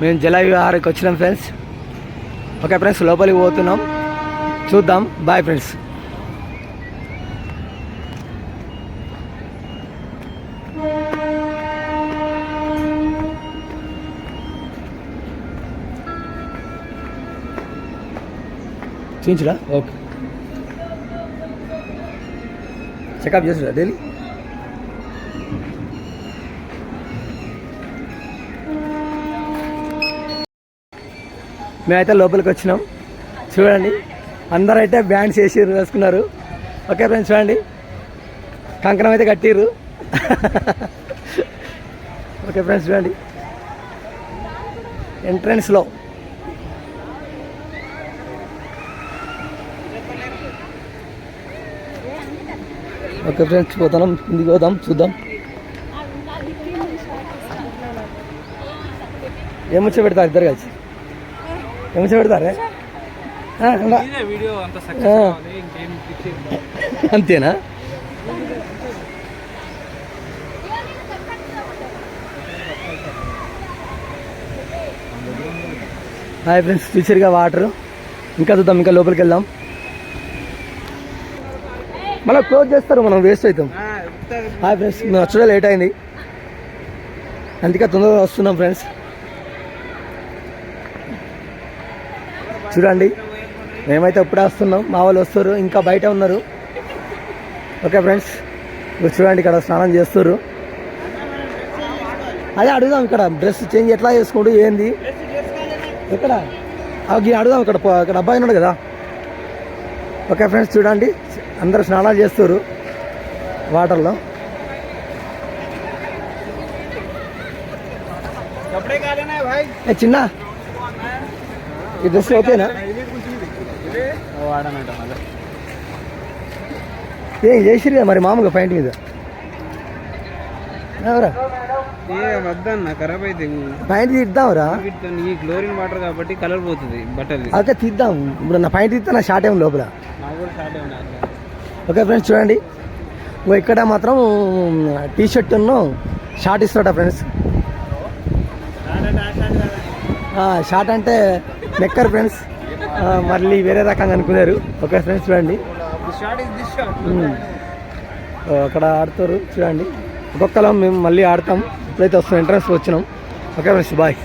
మేము జలవిహారికి వచ్చినాం friends okay friends లోపలికి పోతున్నాం. చూద్దాం. బాయ్ ఫ్రెండ్స్ చూపించరా? ఓకే. చెకప్ చేస్తురా డైలీ మేమైతే లోపలికి వచ్చినాం. చూడండి అందరూ అయితే బ్యాండ్స్ వేసి వేసుకున్నారు. ఓకే ఫ్రెండ్స్ చూడండి. కంకణం అయితే కట్టిర్రు. ఓకే ఫ్రెండ్స్ చూడండి. ఎంట్రన్స్లో ఓకే ఫ్రెండ్స్ పోతాం ఇంటికి పోదాం చూద్దాం. ఏమొచ్చో పెడతారు ఇద్దరు కలిసి? ఏమొచ్చో పెడతారే? అంతేనా? హాయ్ ఫ్రెండ్స్ చూసారుగా వాటర్. ఇంకా చూద్దాం ఇంకా లోపలికి వెళ్దాం మళ్ళీ క్లోజ్ చేస్తారు మనం వేస్ట్ అవుతాం. హాయ్ ఫ్రెండ్స్ మేము వచ్చడే లేట్ అయింది. అందుకే తొందరగా వస్తున్నాం ఫ్రెండ్స్ చూడండి మేమైతే ఇప్పుడే వస్తున్నాం. మా వాళ్ళు వస్తారు ఇంకా బయట ఉన్నారు. ఓకే ఫ్రెండ్స్ ఇప్పుడు చూడండి ఇక్కడ స్నానం చేస్తారు. అదే అడుగుదాం ఇక్కడ డ్రెస్ చేంజ్ ఎట్లా చేసుకోడు ఏంది? ఎక్కడ? అడుగుదాం ఇక్కడ ఇక్కడ అబ్బాయి ఉన్నాడు కదా. ఓకే ఫ్రెండ్స్ చూడండి అందరు స్నానాలు చేస్తారు వాటర్లో. చిన్న? ఈ డ్రెస్ ఓకేనా ఏం చేసిరు మరి మామూలుగా పాయింట్ మీద? ఎవరా ఏ వద్దన్న ఖరాబ్ అయితే పాయింట్ తీద్దాంరా? వీటితో ఈ క్లోరిన్ వాటర్ కాబట్టి కలర్ పోతుంది బట్టలు అదే తీద్దాం. ఇప్పుడు నా పాయింట్ తీస్తే నా షార్ట్ ఏం లోపల? ఓకే ఫ్రెండ్స్ చూడండి. ఇంకో ఇక్కడ మాత్రం టీ షర్ట్ షార్ట్ ఇస్తాడ ఫ్రెండ్స్ షార్ట్ అంటే నెక్కర్ ఫ్రెండ్స్ మళ్ళీ వేరే రకంగా అనుకున్నారు. ఓకే ఫ్రెండ్స్ చూడండి. Hmm. అక్కడ ఆడుతారు చూడండి. ఒక్కొక్కరం మేము మళ్ళీ ఆడతాం. ఇప్పుడైతే వస్తాం ఎంట్రన్స్ వచ్చినాం. Okay friends bye